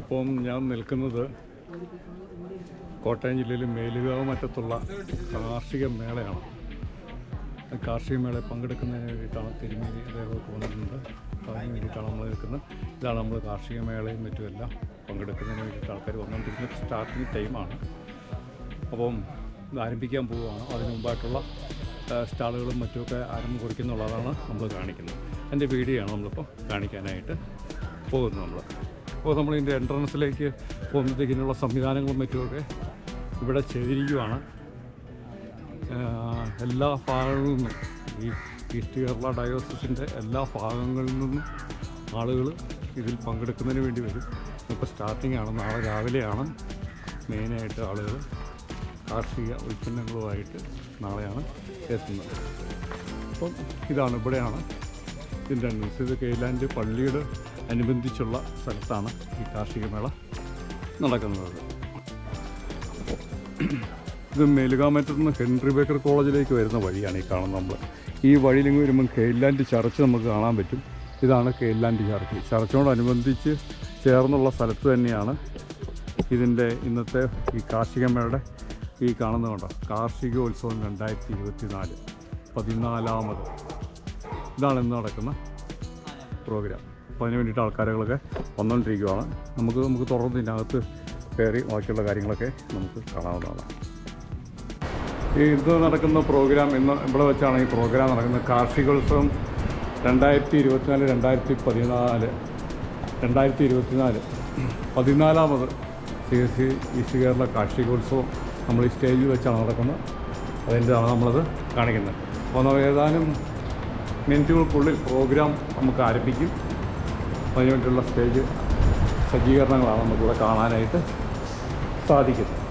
ഇപ്പം ഞാൻ നിൽക്കുന്നത് കോട്ടയം ജില്ലയിൽ മേലുകാവ് മറ്റത്തുള്ള കാർഷിക മേളയാണ്. കാർഷിക മേള പങ്കെടുക്കുന്നതിന് വേണ്ടിയിട്ടാണ് തിരുമേനി അദ്ദേഹമൊക്കെ വന്നിട്ടുണ്ട് അതിന് വേണ്ടിയിട്ടാണ് നമ്മൾ നിൽക്കുന്നത്. ഇതാണ് നമ്മൾ കാർഷിക മേളയും മറ്റുമെല്ലാം പങ്കെടുക്കുന്നതിന് വേണ്ടിയിട്ട് ആൾക്കാർ വന്നുകൊണ്ടിരിക്കുന്ന സ്റ്റാർട്ടിങ് ടൈമാണ്. അപ്പം ഇത് ആരംഭിക്കാൻ പോവുകയാണ്. അതിന് മുമ്പായിട്ടുള്ള സ്റ്റാളുകളും മറ്റുമൊക്കെ ആരംഭം കുറിക്കുന്നുള്ളതാണ് നമ്മൾ കാണിക്കുന്നത്. എന്റെ വീഡിയോ ആണ് നമ്മളിപ്പോൾ കാണിക്കാനായിട്ട് പോകുന്നത് നമ്മൾ. അപ്പോൾ നമ്മൾ ഇതിന്റെ എൻട്രൻസിലേക്ക് പോകുമ്പോഴത്തേക്കിനുള്ള സംവിധാനങ്ങളും മറ്റുമൊക്കെ ഇവിടെ ചെയ്തിരിക്കുവാണ്. എല്ലാ ഭാഗങ്ങളിൽ നിന്നും ഈ ഈസ്റ്റ് കേരള ഡയോസിസിന്റെ എല്ലാ ഭാഗങ്ങളിൽ നിന്നും ആളുകൾ ഇതിൽ പങ്കെടുക്കുന്നതിന് വേണ്ടി വരും. ഇപ്പോൾ സ്റ്റാർട്ടിംഗ് ആണ്. നാളെ രാവിലെയാണ് മെയിനായിട്ട് ആളുകൾ കാർഷിക ഉൽപ്പന്നങ്ങളുമായിട്ട് നാളെയാണ് എത്തുന്നത്. അപ്പം ഇതാണ് ഇവിടെയാണ് ഇതിന്റെ ന്യൂസ് ഇത് കെയിലാൻഡ് പള്ളിയുടെ അനുബന്ധിച്ചുള്ള സ്ഥലത്താണ് ഈ കാർഷിക മേള നടക്കുന്നത്. ഇത് മേലുകാമറ്റത്ത് നിന്ന് ഹെൻറി ബേക്കർ കോളേജിലേക്ക് വരുന്ന വഴിയാണ് ഈ കാണുന്നത് നമ്മൾ. ഈ വഴിയിൽ വരുമ്പം കെയിലാൻഡ് ചർച്ച് നമുക്ക് കാണാൻ പറ്റും. ഇതാണ് കെയിലാൻഡ് ചർച്ച്. ചർച്ചിനോടനുബന്ധിച്ച് ചേർന്നുള്ള സ്ഥലത്ത് തന്നെയാണ് ഇതിന്റെ ഇന്നത്തെ ഈ കാർഷിക മേളയുടെ ഈ കാണുന്നത് കണ്ടോ? കാർഷികോത്സവം രണ്ടായിരത്തി ഇരുപത്തി നാല് പതിനാലാമത്. ഇതാണ് ഇന്ന് നടക്കുന്ന പ്രോഗ്രാം. അപ്പോൾ അതിന് വേണ്ടിയിട്ട് ആൾക്കാരുകളൊക്കെ വന്നുകൊണ്ടിരിക്കുകയാണ് നമുക്ക് നമുക്ക് തുറന്ന് ഇതിനകത്ത് കയറി ബാക്കിയുള്ള കാര്യങ്ങളൊക്കെ നമുക്ക് കാണാവുന്നതാണ്. ഈ ഇന്ന് നടക്കുന്ന പ്രോഗ്രാം ഇന്ന് ഇവിടെ വെച്ചാണ് ഈ പ്രോഗ്രാം നടക്കുന്നത്. കാർഷികോത്സവം രണ്ടായിരത്തി ഇരുപത്തിനാല് രണ്ടായിരത്തി പതിനാല് രണ്ടായിരത്തി ഇരുപത്തിനാല് പതിനാലാമത് C S C East Kerala കാർഷികോത്സവം നമ്മൾ ഈ സ്റ്റേജിൽ വെച്ചാണ് നടക്കുന്നത്. അതിന്റെ ആണ് നമ്മളത് കാണിക്കുന്നത്. അപ്പോൾ നമ്മൾ ഏതാനും മിനിറ്റുകൾക്കുള്ളിൽ പ്രോഗ്രാം നമുക്ക് ആരംഭിക്കും. അതിന് വേണ്ടിയുള്ള സ്റ്റേജ് സജ്ജീകരണങ്ങളാണ് നമുക്കിവിടെ കാണാനായിട്ട് സാധിക്കുന്നത്.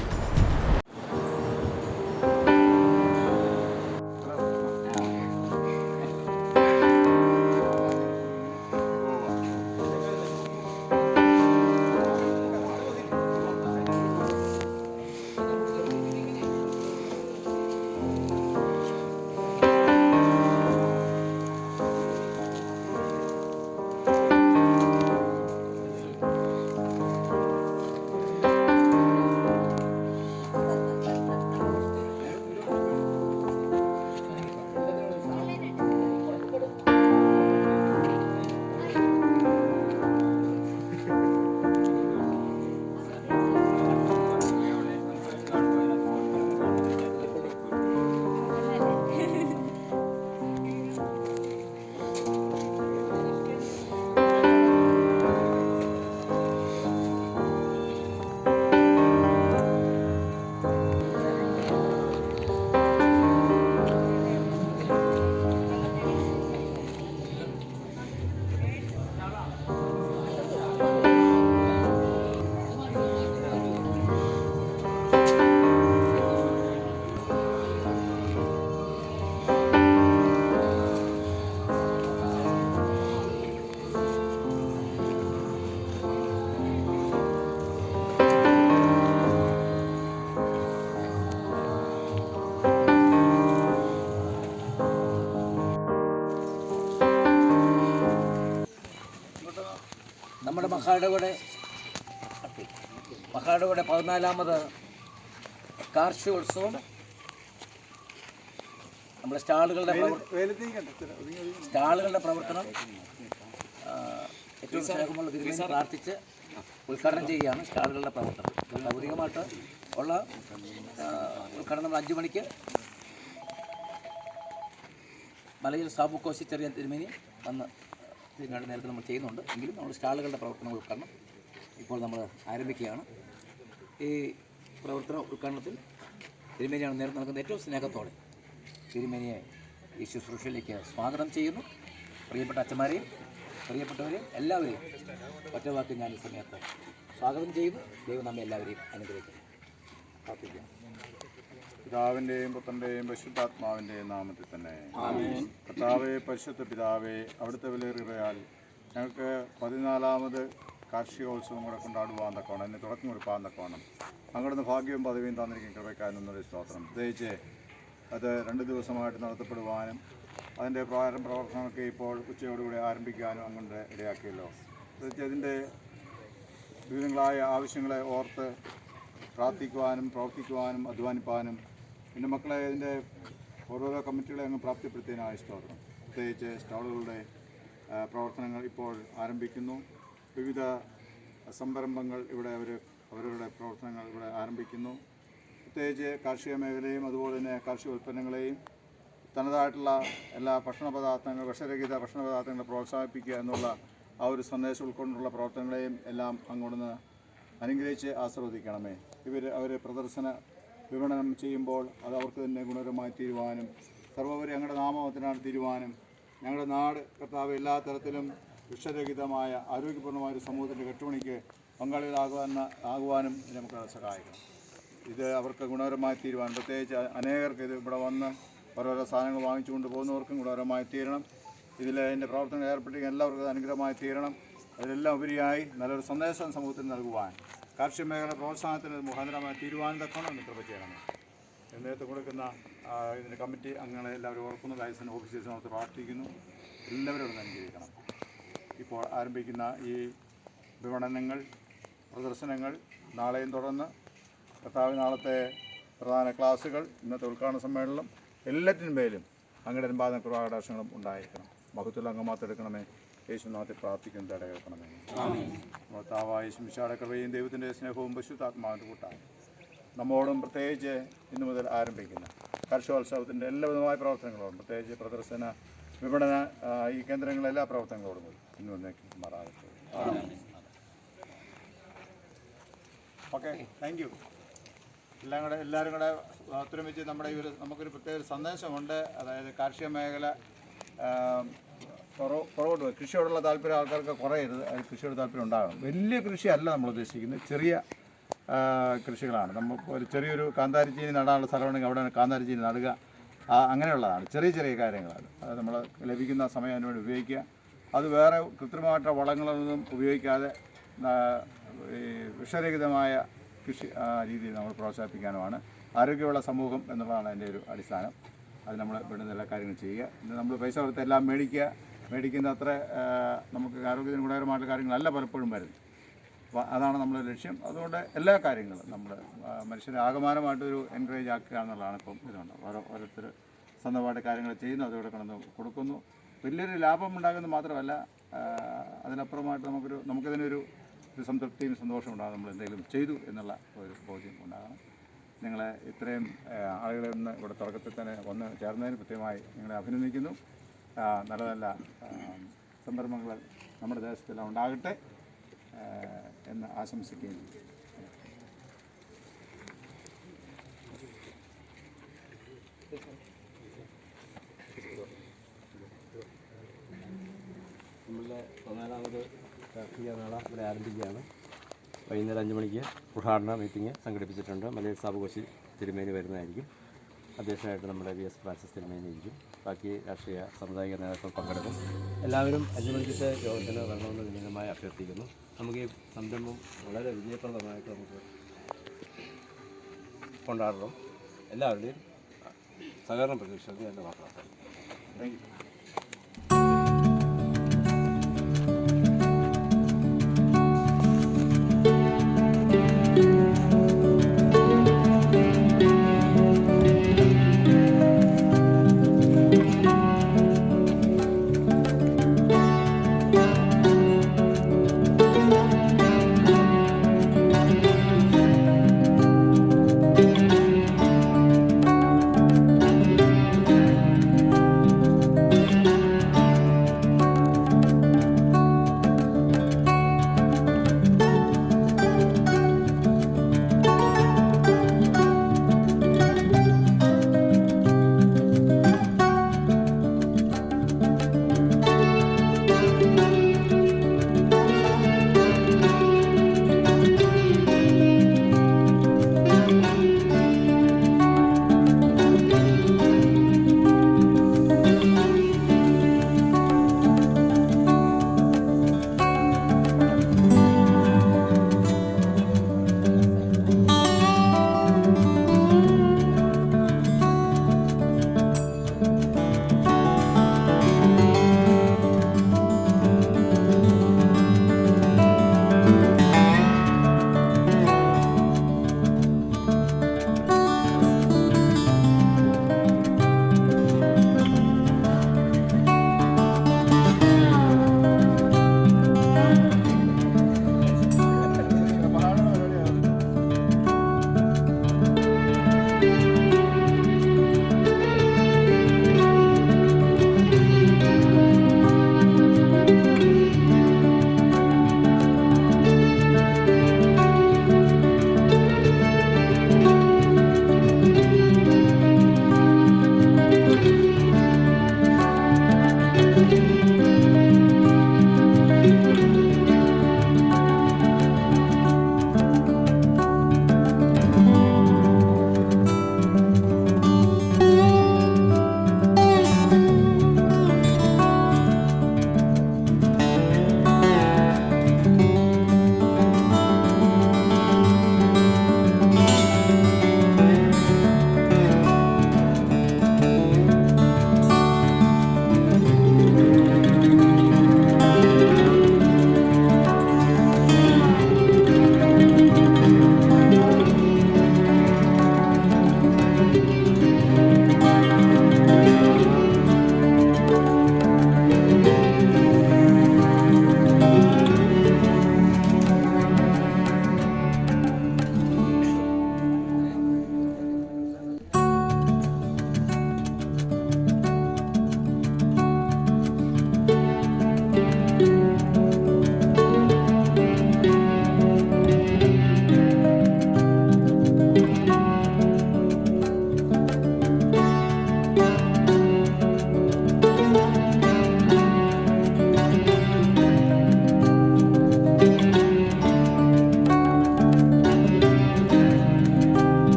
നമ്മുടെ മഹാടെ കൂടെ പതിനാലാമത് കാർഷികോത്സവം. നമ്മുടെ സ്റ്റാളുകളുടെ സ്റ്റാളുകളുടെ പ്രവർത്തനം ഏറ്റവും സ്നേഹമുള്ള തിരുമേനി പ്രാർത്ഥിച്ച് ഉദ്ഘാടനം ചെയ്യുകയാണ് സ്റ്റാളുകളുടെ പ്രവർത്തനം. ഭൗതികമായിട്ട് ഉള്ള ഉദ്ഘാടനം നമ്മൾ അഞ്ച് മണിക്ക് മലയിൽ സാബുക്കോശി ചെറിയ തിരുമേനി വന്ന് ഇതിനാണ് നേരത്തെ നമ്മൾ ചെയ്യുന്നുണ്ട്. എങ്കിലും നമ്മൾ സ്റ്റാളുകളുടെ പ്രവർത്തനം ഉദ്ഘാടനം ഇപ്പോൾ നമ്മൾ ആരംഭിക്കുകയാണ്. ഈ പ്രവർത്തന ഉദ്ഘാടനത്തിൽ തിരുമേനിയാണ് നേരത്തെ നടക്കുന്ന ഏറ്റവും സ്നേഹത്തോടെ തിരുമേനിയെ ഈ ശുശ്രൂഷയിലേക്ക് സ്വാഗതം ചെയ്യുന്നു. പ്രിയപ്പെട്ട അച്ഛന്മാരെയും പ്രിയപ്പെട്ടവരെയും എല്ലാവരെയും ഒറ്റ വാക്ക് ഞാൻ ഈ സമയത്ത് സ്വാഗതം ചെയ്യുന്നു. ദൈവം നമ്മെ എല്ലാവരെയും അനുഗ്രഹിക്കുന്നു പ്രാർത്ഥിക്കാം. പിതാവിന്റെയും പുത്രന്റെയും പരിശുദ്ധാത്മാവിന്റെയും നാമത്തിൽ തന്നെ. കർത്താവെ പരിശുദ്ധ പിതാവെ അവിടുത്തെ വിലയേറിയാൽ ഞങ്ങൾക്ക് പതിനാലാമത് കാർഷികോത്സവം കൂടെ കൊണ്ടാടുവാൻ തക്കോണം അതിന് തുടക്കം കൊടുക്കാൻ തക്കോണം അങ്ങോട്ട് ഭാഗ്യവും പദവിയും തന്നിരിക്കും കൃപയ്ക്കായി നിന്നൊരു സ്തോത്രം. പ്രത്യേകിച്ച് അത് രണ്ട് ദിവസമായിട്ട് നടത്തപ്പെടുവാനും അതിന്റെ പ്രാരംഭ പ്രവർത്തനമൊക്കെ ഇപ്പോൾ ഉച്ചയോടുകൂടി ആരംഭിക്കാനും അങ്ങോട്ട് ഇടയാക്കിയല്ലോ. പ്രത്യേകിച്ച് അതിന്റെ വിവിധങ്ങളായ ആവശ്യങ്ങളെ ഓർത്ത് പ്രാർത്ഥിക്കുവാനും പ്രവർത്തിക്കുവാനും അധ്വാനിപ്പാനും എന്റെ മക്കളെ ഇതിന്റെ ഓരോരോ കമ്മിറ്റികളെ അങ്ങ് പ്രാപ്തിപ്പെടുത്തിയതിന് സ്തോത്രം പ്രത്യേകിച്ച് സ്റ്റാളുകളുടെ പ്രവർത്തനങ്ങൾ ഇപ്പോൾ ആരംഭിക്കുന്നു. വിവിധ സംരംഭങ്ങൾ ഇവിടെ അവർ അവരുടെ പ്രവർത്തനങ്ങൾ ഇവിടെ ആരംഭിക്കുന്നു. പ്രത്യേകിച്ച് കാർഷിക മേഖലയും അതുപോലെ തന്നെ കാർഷിക ഉൽപ്പന്നങ്ങളെയും തനതായിട്ടുള്ള എല്ലാ ഭക്ഷണ പദാർത്ഥങ്ങൾ വിഷരഹിത ഭക്ഷണ പദാർത്ഥങ്ങളെ പ്രോത്സാഹിപ്പിക്കുക എന്നുള്ള ആ ഒരു സന്ദേശം ഉൾക്കൊണ്ടുള്ള പ്രവർത്തനങ്ങളെയും എല്ലാം അങ്ങോട്ട് അനുഗ്രഹിച്ച് ആസ്വദിക്കണമേ ഇവർ അവർ പ്രദർശന വിപണനം ചെയ്യുമ്പോൾ അത് അവർക്ക് തന്നെ ഗുണകരമായി തീരുവാനും സർവോപരി ഞങ്ങളുടെ നാമത്തിനാണ് തീരുവാനും ഞങ്ങളുടെ നാട് കർത്താവ് എല്ലാ തരത്തിലും വിഷരഹിതമായ ആരോഗ്യപൂർണമായ ഒരു സമൂഹത്തിന്റെ കെട്ടുപണിക്ക് പങ്കാളികളാകുവാൻ ആകുവാനും നമുക്ക് സഹായിക്കണം. ഇത് അവർക്ക് ഗുണകരമായി തീരുവാൻ. പ്രത്യേകിച്ച് അനേകർക്ക് ഇത് ഇവിടെ വന്ന് ഓരോരോ സാധനങ്ങൾ വാങ്ങിച്ചുകൊണ്ട് പോകുന്നവർക്കും ഗുണകരമായി തീരണം. ഇതിൽ അതിന്റെ പ്രവർത്തനം ഏർപ്പെട്ടിരിക്കുന്ന എല്ലാവർക്കും അനുഗ്രഹമായി തീരണം. അതിലെല്ലാം ഉപരിയായി നല്ലൊരു സന്ദേശം സമൂഹത്തിന് നൽകുവാൻ. കാർഷിക മേഖല പ്രോത്സാഹനത്തിന് മുഖാന്തരമായ മുഖാന്തരമായി തീരുവാൻ തക്കണം എന്ന് കൃപ ചെയ്യണം നേതൃത്വം കൊടുക്കുന്ന ഇതിന്റെ കമ്മിറ്റി അംഗങ്ങളെ എല്ലാവരും ഓർക്കുന്നു ലൈസൻസ് ഓഫീസേഴ്സിനെ ഓർത്ത് പ്രാർത്ഥിക്കുന്നു. എല്ലാവരും ഒന്ന് അനുഗ്രഹിക്കണം ഇപ്പോൾ ആരംഭിക്കുന്ന ഈ വിപണനങ്ങൾ പ്രദർശനങ്ങൾ നാളെയും തുടർന്ന് കർത്താവ് നാളത്തെ പ്രധാന ക്ലാസ്സുകൾ ഇന്നത്തെ ഉദ്ഘാടന സമ്മേളനം എല്ലാറ്റിനും മേലും അങ്ങയുടെ അനുപാദന കുറവാകടാശങ്ങളും ഉണ്ടായിരിക്കണം. മഹത്തുള്ള അംഗമാത്രം എടുക്കണമേ പ്രാർത്ഥിക്കും പ്രാർത്ഥിക്കുന്നത് ഭർത്താവായ ശിമിഷാടെ കൃപയും ദൈവത്തിന്റെ സ്നേഹവും പശുത്താത്മാവിന്റെ കൂട്ടാണ് നമ്മോടും പ്രത്യേകിച്ച് ഇന്നു മുതൽ ആരംഭിക്കുന്ന. കർഷകോത്സവത്തിന്റെ എല്ലാവിധമായ പ്രവർത്തനങ്ങളോടും പ്രത്യേകിച്ച് പ്രദർശന വിപണന ഈ കേന്ദ്രങ്ങളിലെ എല്ലാ പ്രവർത്തനങ്ങളോടും കൂടി ഇന്നു വന്നേക്ക് മാറാകട്ടെ. ഓക്കെ താങ്ക് യു എല്ലാം കൂടെ എല്ലാവരും കൂടെ ഒത്തൊരുമിച്ച് നമ്മുടെ ഈ ഒരു നമുക്കൊരു പ്രത്യേക സന്ദേശമുണ്ട്. അതായത് കാർഷിക മേഖല ആ, കുറവുണ്ട് കൃഷിയോടുള്ള താല്പര്യം ആൾക്കാർക്ക് കുറയരുത്. കൃഷിയോട് താല്പര്യം ഉണ്ടാകണം. വലിയ കൃഷിയല്ല നമ്മൾ ഉദ്ദേശിക്കുന്നത്. ചെറിയ കൃഷികളാണ്. നമ്മൾ ഒരു ചെറിയൊരു കാന്താരിച്ചീനി നടാനുള്ള സ്ഥലമുണ്ടെങ്കിൽ അവിടെ കാന്താരിച്ചീനി നടുക അങ്ങനെയുള്ളതാണ്. ചെറിയ ചെറിയ കാര്യങ്ങളാണ്. അത് നമ്മൾ ലഭിക്കുന്ന സമയം അതിനുവേണ്ടി ഉപയോഗിക്കുക. അത് വേറെ കൃത്രിമമായിട്ടുള്ള വളങ്ങളൊന്നും ഉപയോഗിക്കാതെ ഈ വിഷരഹിതമായ കൃഷി രീതിയിൽ നമ്മൾ പ്രോത്സാഹിപ്പിക്കാനുമാണ്. ആരോഗ്യമുള്ള സമൂഹം എന്നുള്ളതാണ് അതിന്റെ ഒരു അടിസ്ഥാനം. അത് നമ്മൾ വേണ്ടുന്ന എല്ലാ കാര്യങ്ങളും ചെയ്യുക. നമ്മൾ പൈസ കൊടുത്ത് എല്ലാം മേടിക്കുക. മേടിക്കുന്ന അത്ര നമുക്ക് ആരോഗ്യത്തിന് ഗുണകരമായിട്ടുള്ള കാര്യങ്ങളല്ല പലപ്പോഴും വരുന്നത്. അപ്പോൾ അതാണ് നമ്മുടെ ലക്ഷ്യം. അതുകൊണ്ട് എല്ലാ കാര്യങ്ങളും നമ്മൾ മനുഷ്യരെ ആകമാനമായിട്ടൊരു എൻകറേജ് ആക്കുക എന്നുള്ളതാണ് ഇപ്പം ഇതുണ്ട് ഓരോ ഓരോരുത്തർ സ്വന്തമായിട്ട് കാര്യങ്ങൾ ചെയ്യുന്നു അതോടെ കിടന്ന് കൊടുക്കുന്നു. വലിയൊരു ലാഭം ഉണ്ടാകുന്നത് മാത്രമല്ല അതിനപ്പുറമായിട്ട് നമുക്കൊരു നമുക്കതിനൊരു ഒരു സംതൃപ്തിയും സന്തോഷവും ഉണ്ടാകും. നമ്മൾ എന്തെങ്കിലും ചെയ്തു എന്നുള്ള ഒരു ബോധ്യം ഉണ്ടാകണം. നിങ്ങളെ ഇത്രയും ആളുകളിൽ നിന്ന് ഇവിടെ തുടക്കത്തിൽ തന്നെ വന്ന് ചേർന്നതിന് കൃത്യമായി നിങ്ങളെ അഭിനന്ദിക്കുന്നു. നല്ല നല്ല സന്ദർഭങ്ങൾ നമ്മുടെ ദേശത്തെല്ലാം ഉണ്ടാകട്ടെ എന്ന് ആശംസിക്കുകയും നമ്മളുടെ പതിനാലാമത് കാർഷിക മേള ഇവിടെ ആരംഭിക്കുകയാണ്. വൈകുന്നേരം അഞ്ച് മണിക്ക് ഉദ്ഘാടന മീറ്റിംഗ് സംഘടിപ്പിച്ചിട്ടുണ്ട്. മലയാള സാബുകോശി തിരുമേനി വരുന്നതായിരിക്കും. അധ്യക്ഷനായിട്ട് നമ്മുടെ വി എസ് ഫ്രാൻസിസ് തിരുമേനി ഇരിക്കും. ബാക്കി രാഷ്ട്രീയ സാമുദായിക നേതാക്കൾ പങ്കെടുക്കും. എല്ലാവരും അഞ്ച് യോഗത്തിന് വരണമെന്ന് വിനീതമായി അഭ്യർത്ഥിക്കുന്നു. നമുക്ക് ഈ സംരംഭം വളരെ വിജയപ്രദമായിട്ട് നമുക്ക് കൊണ്ടാടണം. എല്ലാവരുടെയും സഹകരണം പ്രതീക്ഷിക്കുന്നത് എന്റെ മാത്രം. താങ്ക് യു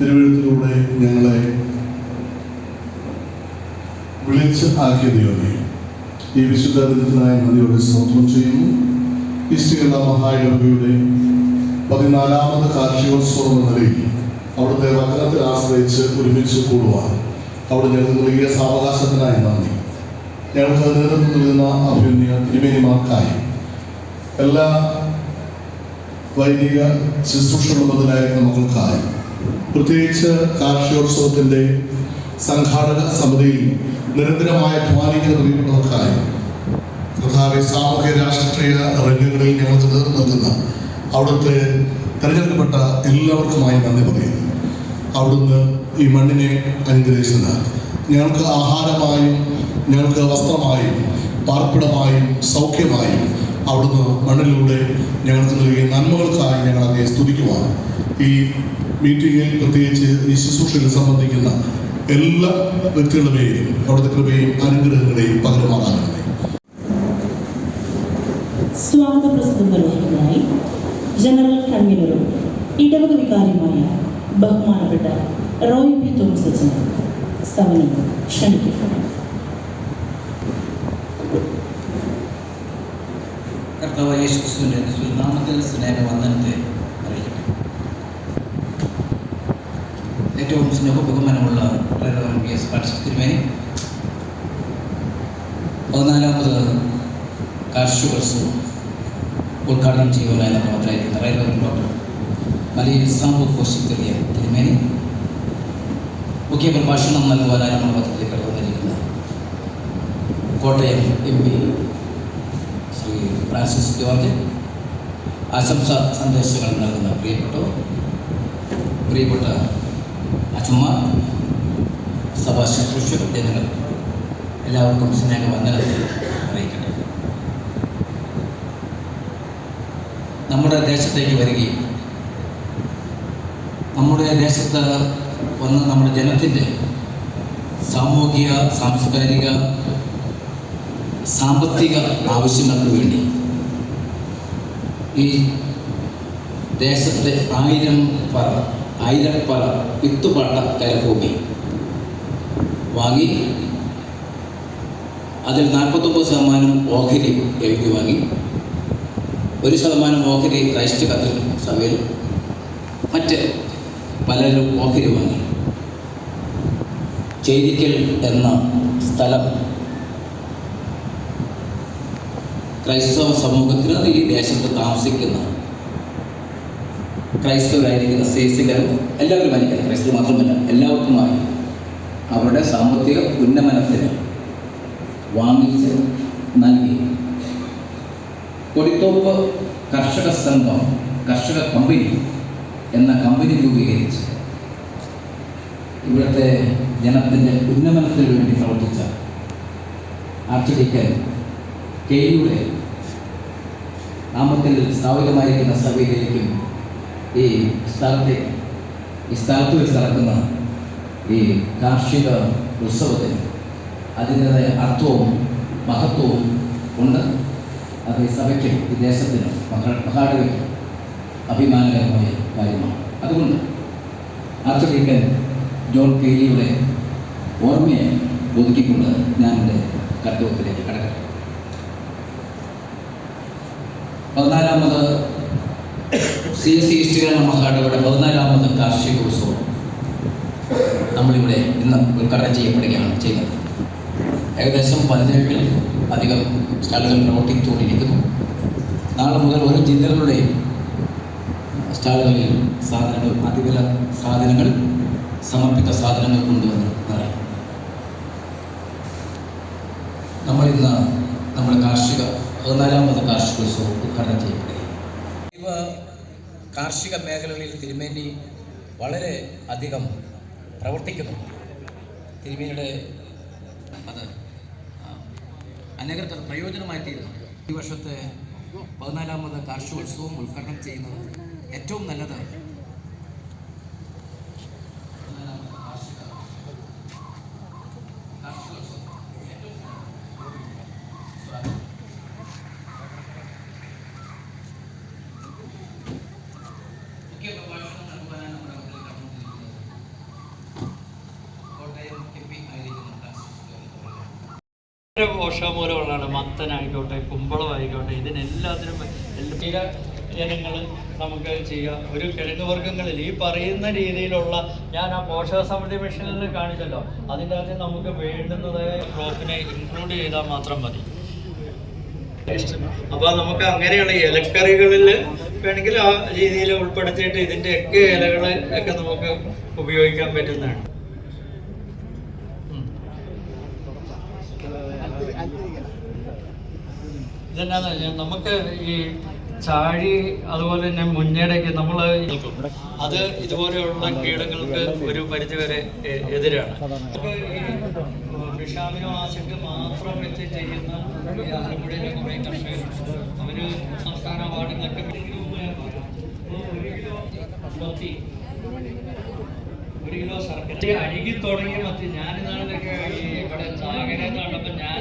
തിരുവഴുത്തിലൂടെ ഞങ്ങളെ വിളിച്ച് ആക്കിയ ദൈവമേ ഈ വിശുദ്ധ ദിനത്തിനായി നദിയോട് സ്തോത്രം ചെയ്യുന്നു. ഈസ്റ്റ്കേരള മഹായുടെ പതിനാലാമത് കാർഷികോത്സവം എന്ന നിലയിൽ അവിടുത്തെ വചനത്തിൽ ആശ്രയിച്ച് ഒരുമിച്ച് കൂടുവാൻ അവിടെ ഞങ്ങൾക്ക് നൽകിയ സാവകാശത്തിനായി നന്ദി. ഞങ്ങൾക്ക് നേതൃത്വം നൽകുന്ന അഭിനയ തിരുമേനിമാർക്കായി എല്ലാ വൈദിക ശുശ്രൂഷകളും മുതലായിരുന്ന മക്കൾക്കായി പ്രത്യേകിച്ച് കാർഷികോത്സവത്തിന്റെ സംഘാടക സമിതിയിൽ നിരന്തരമായ അധ്വാനിക്കുന്ന പ്രിയപ്പെട്ടവർക്കായി കർത്താവെ സാമൂഹ്യ രാഷ്ട്രീയ രംഗങ്ങളിൽ ഞങ്ങൾക്ക് നേതൃത്വം നൽകുന്ന അവിടുത്തെ തിരഞ്ഞെടുക്കപ്പെട്ട എല്ലാവർക്കുമായി നന്ദി പറയുന്നു. അവിടുന്ന് ഈ മണ്ണിനെ അനുഗ്രഹിച്ചത് ഞങ്ങൾക്ക് ആഹാരമായും ഞങ്ങൾക്ക് വസ്ത്രമായും പാർപ്പിടമായും സൗഖ്യമായും അവിടുന്ന് മണ്ണിലൂടെ ഞങ്ങൾക്ക് നൽകിയ നന്മകൾക്കായി ഞങ്ങൾ അതിനെ സ്തുതിക്കുവാൻ ഈ മീറ്റിങ്ങിൽ പ്രത്യേകിച്ച് ഈ ശുശ്രൂഷയിൽ സംബന്ധിക്കുന്ന എല്ലാ വ്യക്തികളുടെയും അവിടുത്തെ കൃപയും അനുഗ്രഹങ്ങളെയും പകരമാറാകണമേ സ്വാഗത പ്രസംഗം നിർവഹിക്കുന്നതായി ജനറൽ കൺവീനറും ഇടവക വികാരിയുമായ ബഹുമാനപ്പെട്ട റോയ് പി തോമസ് അച്ഛൻ സവനം ക്ഷണിക്കുന്നു കർത്താവ് യേശുക്രിസ്തുവിന്റെ നാമത്തിൽ സ്നേഹവന്ദനത്തെ അറിയിക്കട്ടെ ഏറ്റവും സ്നേഹ ബഹുമാനമുള്ള പി എസ് തിരുമേനി പതിനാലാമത് കാർഷികോത്സവം ഉദ്ഘാടനം ചെയ്യുവാനായി നമ്മൾ അത്രയായിരിക്കുന്ന റൈലർ ഡോക്ടർ മലയിൽ സാമ്പു കോശിത്തെറിയ തിരുമേനി. മുഖ്യ പ്രഭാഷണം നൽകുവാനായി നമ്മൾ പത്രത്തിലേക്ക് കടന്നു വന്നിരിക്കുന്നത് Kottayam M P Shri Francis George ആശംസ സന്ദേശങ്ങൾ നൽകുന്ന പ്രിയപ്പെട്ടവർ പ്രിയപ്പെട്ട അച്ഛന്മാർ സഭാ ശുശ്രൂഷ ജനങ്ങൾ എല്ലാവർക്കും സ്നേഹവന്ദനത്തെ അറിയിക്കട്ടെ. നമ്മുടെ ദേശത്തേക്ക് വരികയും നമ്മുടെ ദേശത്ത് വന്ന നമ്മുടെ ജനത്തിന്റെ സാമൂഹിക സാംസ്കാരിക സാമ്പത്തിക ആവശ്യങ്ങൾക്ക് വേണ്ടി ഈ ദേശത്തെ ആയിരം പറ ആയിരപ്പറ വിത്തുപാട്ട കരഭൂമി. വാങ്ങി. അതിൽ നാൽപ്പത്തൊമ്പത് ശതമാനം ഓഹരി എഴുതി വാങ്ങി. ഒരു ശതമാനം ഓഹരി ക്രൈസ്റ്റ് കത്തലിക് സഭയിൽ മറ്റ് പലരും ഓഹരി വാങ്ങി. ചേരിക്കൽ എന്ന സ്ഥലം ക്രൈസ്തവ സമൂഹത്തിന് ഈ ദേശത്ത് താമസിക്കുന്ന ക്രൈസ്തവരായിരിക്കുന്ന സേസികരും എല്ലാവരും ആയിരിക്കണം. ക്രൈസ്തവർ മാത്രമല്ല എല്ലാവർക്കുമായി അവരുടെ സാമ്പത്തിക ഉന്നമനത്തിന് വാങ്ങിച്ച് നൽകി. കൊടിത്തോപ്പ് കർഷക സംഘം കർഷക കമ്പനി എന്ന കമ്പനി രൂപീകരിച്ച് ഇവിടുത്തെ ജനത്തിന്റെ ഉന്നമനത്തിന് വേണ്ടി പ്രവർത്തിച്ച ആർച്ച് ഡീക്കൻ കെയുടെ നാമത്തിൽ സ്ഥാപിതമായിരിക്കുന്ന സഭയിലേക്കും ഈ സ്ഥലത്തെ ഈ സ്ഥലത്ത് വെച്ച് നടക്കുന്ന ഈ കാർഷിക ഉത്സവത്തിന് അതിന്റെതായ അർത്ഥവും മഹത്വവും ഉണ്ട്. അത് ഈ സഭയ്ക്കും ഈ ദേശത്തിനും മഹാ മഹാടകയ്ക്കും അഭിമാനകരമായ കാര്യമാണ്. അതുകൊണ്ട് ആർച്ച് ഡീക്കൻ ജോൺ കെയിലിയുടെ ഓർമ്മയെ ഒതുക്കിക്കൊണ്ട് ഞാൻ എന്റെ കർത്തവ്യത്തിലേക്ക് കടക്കട്ടെ പതിനാലാമത് സി എസ് സി ഈസ്റ്റ്കരണ മഹാടയുടെ പതിനാലാമത് കാർഷികോത്സവം നമ്മളിവിടെ ഇന്ന് ഉദ്ഘാടനം ചെയ്യപ്പെടുകയാണ് ചെയ്യുന്നത്. ഏകദേശം പതിനേഴിൽ അധികം സ്റ്റാളുകൾ പ്രവർത്തിച്ചുകൊണ്ടിരിക്കുന്നു. നാളെ മുതൽ ഓരോ ജില്ലകളുടെയും സ്റ്റാളുകളിൽ സാധനങ്ങൾ അതിവില സാധനങ്ങൾ സമർപ്പിത സാധനങ്ങൾ കൊണ്ടുവന്ന് നിറയും. നമ്മളിന്ന് നമ്മുടെ കാർഷിക പതിനാലാമത് കാർഷികോത്സവം ഉദ്ഘാടനം ചെയ്യപ്പെടുകയും കാർഷിക മേഖലകളിൽ തിരുമേനി വളരെ അധികം പ്രവർത്തിക്കുന്നുണ്ട്. തിരുമേനിയുടെ അത് അനേകർക്ക് പ്രയോജനമായി തീരുന്നുണ്ട് ഈ വർഷത്തെ പതിനാലാമത് കാർഷികോത്സവം ഉദ്ഘാടനം ചെയ്യുന്നത് ഏറ്റവും നല്ലത് പതിനാലാമത് കാർഷിക കാർഷികോത്സവം മുഖ്യ പ്രഭാഷണം നടത്തുവാനാണ് നമ്മുടെ മുന്നിൽ കടന്നുകൊണ്ടിരിക്കുന്നത് കോട്ടയം എം പി ആയിരിക്കുന്ന ഫ്രാൻസിസ് ജോർജ് വർഷമൂലമുള്ളതാണ് മത്തനായിക്കോട്ടെ കുമ്പളമായിക്കോട്ടെ ഇതിനെല്ലാത്തിനും ചില ജനങ്ങൾ നമുക്ക് ചെയ്യാം. ഒരു കിഴങ്ങ് വർഗങ്ങളിൽ ഈ പറയുന്ന രീതിയിലുള്ള ഞാൻ ആ പോഷക സമൃദ്ധി മെഷീനിൽ കാണിച്ചല്ലോ. അതിനകത്ത് നമുക്ക് വേണ്ടുന്നത് ക്രോപ്പിനെ ഇൻക്ലൂഡ് ചെയ്താൽ മാത്രം മതി. അപ്പൊ നമുക്ക് അങ്ങനെയാണ് ഇലക്കറികളിൽ വേണമെങ്കിൽ ആ രീതിയിൽ ഉൾപ്പെടുത്തിയിട്ട് ഇതിന്റെ ഒക്കെ ഇലകൾ ഒക്കെ നമുക്ക് ഉപയോഗിക്കാൻ പറ്റുന്നതാണ്. ഇതെന്നാന്ന് നമുക്ക് ഈ ചാഴി അതുപോലെ തന്നെ മുഞ്ഞയുടെയൊക്കെ നമ്മൾ അത് ഇതുപോലെയുള്ള കീടങ്ങൾക്ക് ഒരു പരിധിവരെ എതിരാണ്. വിഷാമിനോ ആസിഡ് മാത്രം വെച്ച് ചെയ്യുന്ന ആലപ്പുഴയിലെ കുറേ കർഷകരുണ്ട്. അവർ സംസ്ഥാന അവാർഡിനൊക്കെ ഒരു കിലോ ശർക്കര. അഴുകി തുടങ്ങിയ മത്തി. ഞാനിന്നാളൊക്കെ ഈ ഇവിടെ ചാകര നടന്നപ്പോൾ ഞാൻ